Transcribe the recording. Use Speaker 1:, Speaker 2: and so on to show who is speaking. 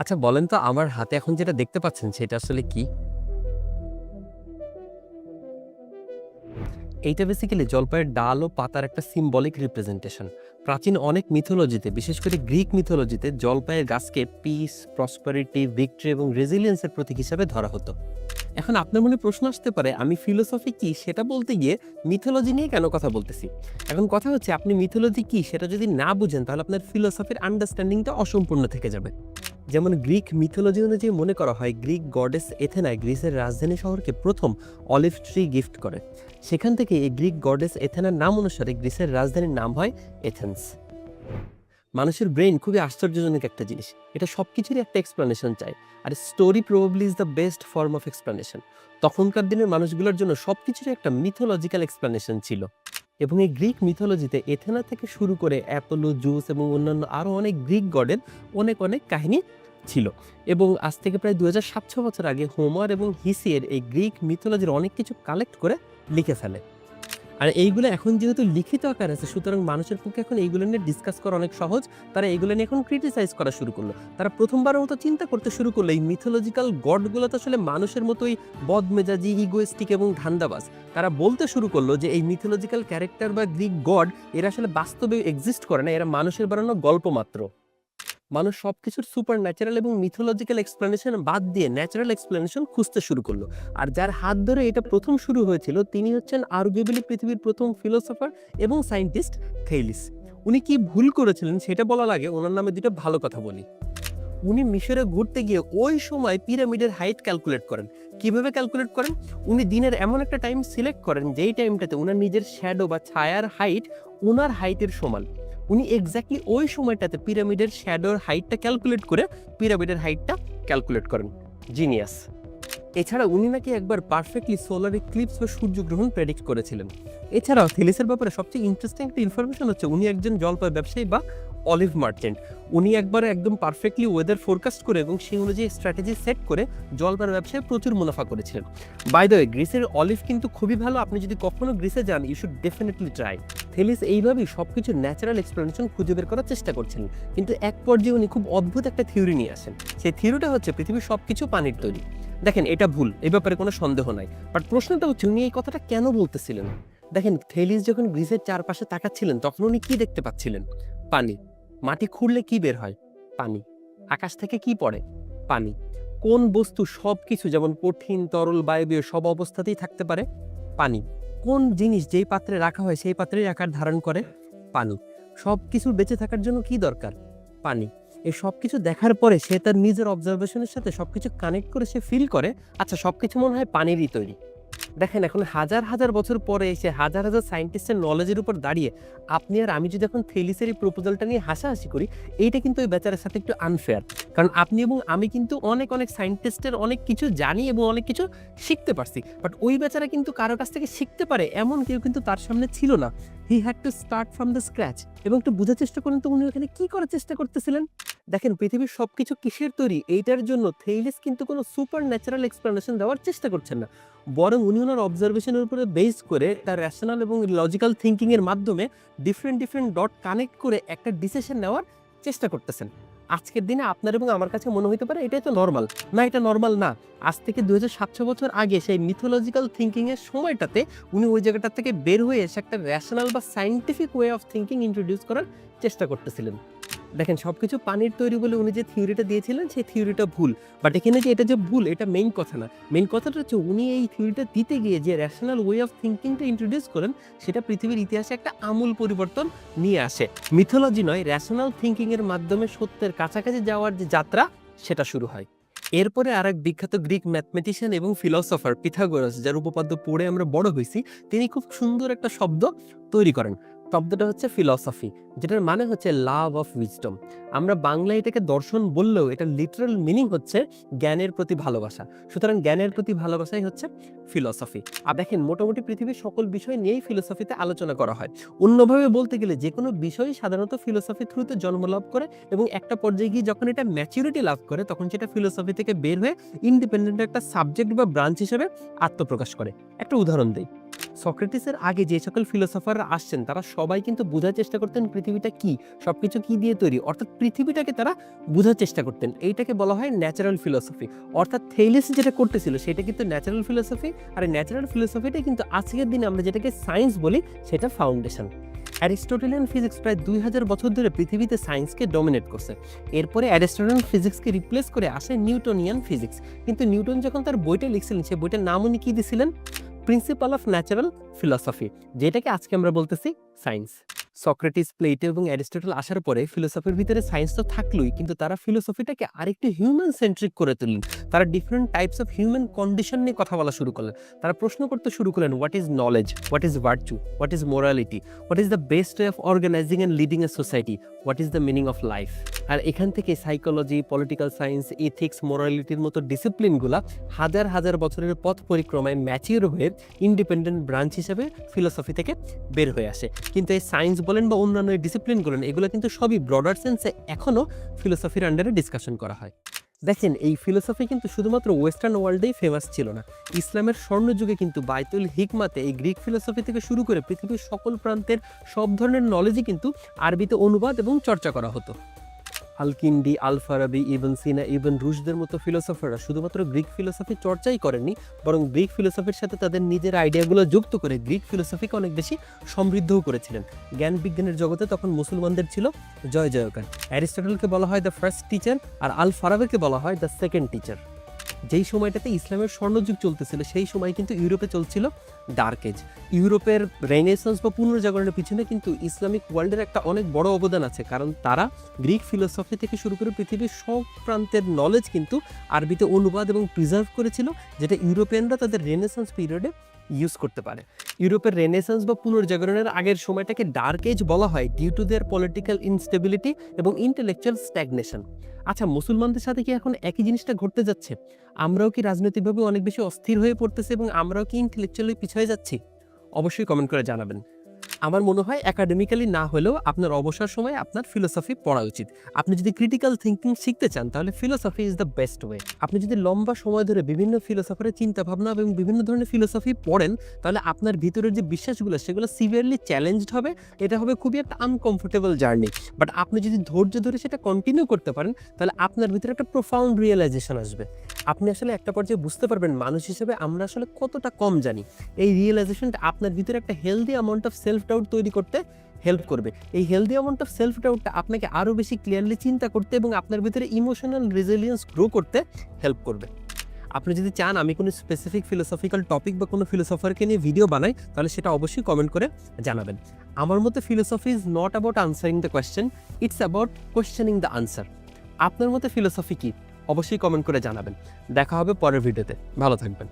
Speaker 1: আচ্ছা বলেন তো আমার হাতে এখন যেটা দেখতে পাচ্ছেন সেটা আসলে কি? এইটা বেসিক্যালি জলপাইয়ের ডাল ও পাতার একটা সিম্বলিক রিপ্রেজেন্টেশন প্রাচীন অনেক মিথোলজিতে বিশেষ করে গ্রিক মিথোলজিতে জলপাইয়ের গাছকে পিস প্রসপারিটি ভিক্টরি এবং রেজিলিয়েন্সের প্রতীক হিসাবে ধরা হতো। এখন আপনার মনে প্রশ্ন আসতে পারে, আমি ফিলোসফি কি? সেটা বলতে গিয়ে মিথোলজি নিয়ে কেন কথা বলতেছি? এখন কথা হচ্ছে, আপনি মিথোলজি কি? সেটা যদি না বুঝেন, তাহলে আপনার ফিলোসফির আন্ডারস্ট্যান্ডিংটা অসম্পূর্ণ থেকে যাবে। যেমন গ্রিক মিথোলজি অনুযায়ী মনে করা হয়, গ্রিক গডেস এথেনায় গ্রিসের রাজধানী শহরকে প্রথম অলিভ ট্রি গিফট করে। সেখান থেকে এই গ্রিক গডেস এথেনার নাম অনুসারে গ্রিসের রাজধানীর নাম হয় এথেন্স মানুষের ব্রেন খুবই আশ্চর্যজনক একটা জিনিস। এটা সব কিছুরই একটা এক্সপ্লেনেশন চায় আর story probably is the best form of explanation তখনকার দিনের মানুষগুলোর জন্য সব কিছুরই একটা মিথোলজিক্যাল এক্সপ্লেনেশন ছিল। এবং এই গ্রিক মিথোলজিতে এথেনা থেকে শুরু করে অ্যাপোলো জুস এবং অন্যান্য আরও অনেক গ্রিক গডের অনেক অনেক কাহিনী ছিল। এবং আজ থেকে প্রায় দু হাজার সাতশো বছর আগে হোমার এবং হিসিয়ের এই গ্রিক মিথোলজির অনেক কিছু কালেক্ট করে লিখে ফেলে। আর এইগুলো এখন যেহেতু লিখিত আকার আছে, সুতরাং মানুষের পক্ষে এখন এইগুলো নিয়ে ডিসকাস করা অনেক সহজ। তারা এইগুলো নিয়ে এখন ক্রিটিসাইজ করা শুরু করল। তারা প্রথমবারের মতো চিন্তা করতে শুরু করল, এই মিথোলজিক্যাল গডগুলো তো আসলে মানুষের মতোই বদমেজাজি ইগোয়েস্টিক এবং ধান্দাবাজ। তারা বলতে শুরু করল যে এই মিথোলজিক্যাল ক্যারেক্টার বা গ্রিক গড এরা আসলে বাস্তবে এক্সিস্ট করে না, এরা মানুষের বানানো গল্প মাত্র মানুষ সবকিছুর সুপার ন্যাচারাল এবং মিথোলজিক্যাল এক্সপ্লেনেশন বাদ দিয়ে ন্যাচারাল এক্সপ্লেনেশন খুঁজতে শুরু করল। আর যার হাত ধরে এটা প্রথম শুরু হয়েছিল, তিনি হচ্ছেন আর্গুয়েবলি পৃথিবীর প্রথম ফিলোসফার এবং সায়েন্টিস্ট থেইলিস। উনি কি ভুল করেছিলেন সেটা বলার আগে ওনার নামে দুটো ভালো কথা বলি। উনি মিশরে ঘুরতে গিয়ে ওই সময় পিরামিডের হাইট ক্যালকুলেট করেন। কীভাবে ক্যালকুলেট করেন? উনি দিনের এমন একটা টাইম সিলেক্ট করেন, যেই টাইমটাতে ওনার নিজের শ্যাডো বা ছায়ার হাইট ওনার হাইটের সমান। উনি এক্স্যাক্টলি ওই সময়টাতে পিরামিডের শ্যাডোর হাইটটা ক্যালকুলেট করে পিরামিডের হাইটটা ক্যালকুলেট করেন। জিনিয়াস এছাড়া উনি নাকি একবার পারফেক্টলি সোলার ইক্লিপস বা সূর্যগ্রহণ প্রেডিক্ট করেছিলেন। এছাড়াও থেলিসের ব্যাপারে সবচেয়ে ইন্টারেস্টিং একটা ইনফরমেশন হচ্ছে উনি একজন জলপাই ব্যবসায়ী বা অলিভ মার্চেন্ট উনি একবার একদম পারফেক্টলি ওয়েদার ফোরকাস্ট করে এবং সেই অনুযায়ী স্ট্র্যাটেজি সেট করে জলপাইয়ের ব্যবসায় প্রচুর মুনাফা করেছিলেন। বাই দ্য ওয়ে গ্রিসের অলিভ কিন্তু খুবই ভালো। আপনি যদি কখনো গ্রিসে যান you should definitely try Thales এইভাবেই সব কিছু ন্যাচারাল এক্সপ্লেনেশন খুঁজে বের করার চেষ্টা করছেন। কিন্তু এক পর্যায়ে উনি খুব অদ্ভুত একটা থিওরি নিয়ে আসেন। সেই থিওরিটা হচ্ছে পৃথিবীর সব কিছু পানির তৈরি। দেখেন, এটা ভুল। এ ব্যাপারে কোনো সন্দেহ নাই। বাট প্রশ্নটা হচ্ছে, উনি এই কথাটা কেন বলতেছিলেন? দেখেন থেলিস যখন গ্রিসের চারপাশে তাকাচ্ছিলেন, তখন উনি কি দেখতে পাচ্ছিলেন? পানি। মাটি খুঁড়লে কি বের হয়? পানি। আকাশ থেকে কি পড়ে? পানি। কোন বস্তু সব কিছু যেমন কঠিন, তরল, বায়বীয় সব অবস্থাতেই থাকতে পারে? পানি। কোন জিনিস যেই পাত্রে রাখা হয় সেই পাত্রেই আকার ধারণ করে? পানি। সব কিছু বেঁচে থাকার জন্য কি দরকার? পানি। এই সব কিছু দেখার পরে সে তার নিজের অবজারভেশনের সাথে সব কিছু কানেক্ট করে সে ফিল করে আচ্ছা সব কিছু মনে হয় পানিরই তৈরি। দেখেন, এখন হাজার হাজার বছর পরে এসে হাজার হাজার সায়েন্টিস্টের নলেজের উপর দাঁড়িয়ে আপনি আর আমি যদি এখন থেলিসের এই প্রপোজালটা নিয়ে হাসাহাসি করি, এইটা কিন্তু ওই বেচারের সাথে একটু আনফেয়ার কারণ আপনি এবং আমি কিন্তু অনেক অনেক সায়েন্টিস্টের অনেক কিছু জানি এবং অনেক কিছু শিখতে পারছি। বাট ওই বেচারা কিন্তু কারও কাছ থেকে শিখতে পারে এমন কেউ কিন্তু তার সামনে ছিল না। He had to start from the scratch এবং একটু বোঝার চেষ্টা করেন তো উনি ওখানে কি করার চেষ্টা করতেছিলেন? দেখেন, পৃথিবীর সবকিছু কিসের তৈরি? এইটার জন্য থেইলিস কিন্তু কোনো সুপার ন্যাচারাল এক্সপ্লেনেশন দেওয়ার চেষ্টা করছেন না। বরং উনি ওনার অবজারভেশনের উপরে বেস করে তার র্যাশনাল এবং লজিক্যাল থিঙ্কিংয়ের মাধ্যমে ডিফারেন্ট ডিফারেন্ট ডট কানেক্ট করে একটা ডিসিশন নেওয়ার চেষ্টা করতেছেন। আজকের দিনে আপনার এবং আমার কাছে মনে হইতে পারে এটাই তো নর্মাল না, এটা নর্মাল না। আজ থেকে দু সাতশো বছর আগে সেই মিথোলজিক্যাল থিঙ্কিং এর সময়টাতে উনি ওই জায়গাটা থেকে বের হয়ে এসে একটা র্যাশনাল বা scientific way of thinking introduce করার চেষ্টা করতেছিলেন। দেখেন, সবকিছু পানির তৈরি বলে উনি যে থিওরিটা দিয়েছিলেন, সেই থিওরিটা ভুল। বাট এখানে যে এটা যে ভুল, এটা মেইন কথা না। মেইন কথাটা হচ্ছে উনি এই থিওরিটা দিতে গিয়ে যে র্যাশনাল ওয়ে অফ থিঙ্কিংটা ইন্ট্রোডিউস করেন, সেটা পৃথিবীর ইতিহাসে একটা আমূল পরিবর্তন নিয়ে আসে। মিথোলজি নয় র্যাশনাল থিঙ্কিংয়ের মাধ্যমে সত্যের কাছাকাছি যাওয়ার যে যাত্রা, সেটা শুরু হয়। এরপরে আর এক বিখ্যাত গ্রিক ম্যাথমেটিশিয়ান এবং ফিলসফার পিথাগোরাস যার উপপাদ্য পড়ে আমরা বড় হয়েছি, তিনি খুব সুন্দর একটা শব্দ তৈরি করেন। শব্দটা হচ্ছে ফিলসফি যেটার মানে হচ্ছে লাভ অফ উইজডম আমরা বাংলা এটাকে দর্শন বললেও এটা লিটারাল মিনিং হচ্ছে জ্ঞানের প্রতি ভালোবাসা। সুতরাং জ্ঞানের প্রতি ভালোবাসাই হচ্ছে ফিলসফি আর দেখেন, মোটামুটি পৃথিবীর সকল বিষয় নিয়েই ফিলোসফিতে আলোচনা করা হয়। অন্যভাবে বলতে গেলে যে কোনো বিষয়ই সাধারণত ফিলোসফি থ্রুতে জন্ম লাভ করে এবং একটা পর্যায়ে গিয়ে যখন এটা ম্যাচুরিটি লাভ করে, তখন সেটা ফিলোসফি থেকে বের হয়ে ইন্ডিপেন্ডেন্ট একটা সাবজেক্ট বা ব্রাঞ্চ হিসেবে আত্মপ্রকাশ করে। একটা উদাহরণ দিই। সক্রেটিসের আগে যে সকল ফিলোসফাররা আসছেন, তারা সবাই কিন্তু বোঝার চেষ্টা করতেন পৃথিবীটা কি, সবকিছু কি দিয়ে তৈরি। অর্থাৎ পৃথিবীটাকে তারা বোঝার চেষ্টা করতেন। এইটাকে বলা হয় ন্যাচারাল ফিলোসফি অর্থাৎ থেইলিস যেটা করতেছিল, সেটা কিন্তু ন্যাচারাল ফিলোসফি আর ন্যাচারাল ফিলোসফিটাই কিন্তু আজকের দিনে আমরা যেটাকে সায়েন্স বলি, সেটা ফাউন্ডেশন অ্যারিস্টোটেলিয়ান ফিজিক্স প্রায় দুই হাজার বছর ধরে পৃথিবীতে সায়েন্সকে ডমিনেট করছে। এরপরে অ্যারিস্টোটেলিয়ান ফিজিক্সকে রিপ্লেস করে আসে নিউটনিয়ান ফিজিক্স কিন্তু নিউটন যখন তার বইটা লিখছিলেন সেই বইটার নাম উনি কী দিছিলেন? প্রিন্সিপাল অফ ন্যাচারাল ফিলসফি যেটাকে আজকে আমরা বলতেছি সায়েন্স সক্রেটিস প্লেটো এবং অ্যারিস্টটল আসার পরে ফিলোসফির ভিতরে সায়েন্স তো থাকলোই, কিন্তু তারা ফিলোসফিটাকে আরেকটু হিউম্যান সেন্ট্রিক করে তুললেন। তারা different types of human condition নিয়ে কথা বলা শুরু করলেন। তারা প্রশ্ন করতে শুরু করলেন what is knowledge what is virtue what is morality what is the best way of organising and leading a society what is the meaning of life আর এখান থেকে সাইকোলজি পলিটিক্যাল সায়েন্স ইথিক্স মোরালিটির মতো ডিসিপ্লিনগুলা হাজার হাজার বছরের পথ পরিক্রমায় ম্যাচিওর হয়ে ইন্ডিপেন্ডেন্ট ব্রাঞ্চ হিসেবে ফিলোসফি থেকে বের হয়ে আসে। কিন্তু এই সায়েন্স বলেন বা অন্যান্য ডিসিপ্লিন বলেন, এগুলো কিন্তু সবই ব্রডার সেন্সে এখনও ফিলোসফির আন্ডারে ডিসকাশন করা হয়। দেখেন, এই ফিলোসফি কিন্তু শুধুমাত্র ওয়েস্টার্ন ওয়ার্ল্ডেই ফেমাস ছিল না। ইসলামের স্বর্ণযুগে কিন্তু বাইতুল হিকমাতে এই গ্রিক ফিলোসফি থেকে শুরু করে পৃথিবীর সকল প্রান্তের সব ধরনের নলেজই কিন্তু আরবিতে অনুবাদ এবং চর্চা করা হতো। আলকিন্ডি আলফারাবি ইভেন সিনা ইভেন রুশদের মতো ফিলোসফাররা শুধুমাত্র গ্রিক ফিলোসফি চর্চাই করেনি বরং গ্রিক ফিলোসফির সাথে তাদের নিজের আইডিয়াগুলো যুক্ত করে গ্রিক ফিলোসফিকে অনেক বেশি সমৃদ্ধও করেছিলেন। জ্ঞান বিজ্ঞানের জগতে তখন মুসলমানদের ছিল জয় জয়কার অ্যারিস্টটলকে বলা হয় দ্য ফার্স্ট টিচার আর আল ফারাবিকে বলা হয় দ্য সেকেন্ড টিচার যেই সময়টাতে ইসলামের স্বর্ণযুগ চলতেছিল, সেই সময় কিন্তু ইউরোপে চলছিল ডার্ক এজ ইউরোপের রেনেসান্স বা পুনর্জাগরণের পিছনে কিন্তু ইসলামিক ওয়ার্ল্ডের একটা অনেক বড় অবদান আছে। কারণ তারা গ্রিক ফিলোসফি থেকে শুরু করে পৃথিবীর সব প্রান্তের নলেজ কিন্তু আরবিতে অনুবাদ এবং প্রিজার্ভ করেছিল, যেটা ইউরোপিয়ানরা তাদের রেনেসান্স পিরিয়ডে ইউজ করতে পারে। ইউরোপের রেনেসান্স বা পুনর্জাগরণের আগের সময়টাকে ডার্ক এজ বলা হয় due to their political instability এবং ইন্টেলেকচুয়াল স্ট্যাগনেশন আচ্ছা মুসলমানদের সাথে কি এখন একই জিনিসটা ঘটতে যাচ্ছে? আমরাও কি রাজনৈতিকভাবে অনেক বেশি অস্থির হয়ে পড়তেছে এবং আমরাও কি ইন্টেলেকচুয়ালি পিছিয়ে যাচ্ছি? অবশ্যই কমেন্ট করে জানাবেন। আমার মনে হয় একাডেমিক্যালি না হলেও আপনার অবসর সময় আপনার ফিলোসফি পড়া উচিত। আপনি যদি ক্রিটিক্যাল থিঙ্কিং শিখতে চান, তাহলে philosophy is the best way আপনি যদি লম্বা সময় ধরে বিভিন্ন ফিলোসফারের চিন্তা ভাবনা এবং বিভিন্ন ধরনের ফিলোসফি পড়েন, তাহলে আপনার ভিতরের যে বিশ্বাসগুলো, সেগুলো সিভিয়ারলি চ্যালেঞ্জড হবে। এটা হবে খুবই একটা আনকমফোর্টেবল জার্নি বাট আপনি যদি ধৈর্য ধরে সেটা কন্টিনিউ করতে পারেন, তাহলে আপনার ভিতরে একটা প্রোফাউন্ড রিয়েলাইজেশন আসবে। আপনি আসলে একটা পর্যায়ে বুঝতে পারবেন মানুষ হিসেবে আমরা আসলে কতটা কম জানি। এই রিয়েলাইজেশনটা আপনার ভিতরে একটা healthy amount of self doubt তৈরি করতে হেল্প করবে। এই হেলদি অ্যামাউন্ট অফ সেলফ ডাউটটা আপনাকে আরও বেশি ক্লিয়ারলি চিন্তা করতে এবং আপনার ভিতরে ইমোশনাল রেজিলিয়েন্স গ্রো করতে হেল্প করবে। আপনি যদি চান আমি কোনো স্পেসিফিক ফিলোসফিক্যাল টপিক বা কোনো ফিলোসফারকে নিয়ে ভিডিও বানাই, তাহলে সেটা অবশ্যই কমেন্ট করে জানাবেন। আমার মতে philosophy is not about answering the question it's about questioning the answer আপনার মতে ফিলোসফি কি? অবশ্যই কমেন্ট করে জানাবেন। দেখা হবে পরের ভিডিওতে ভালো থাকবেন।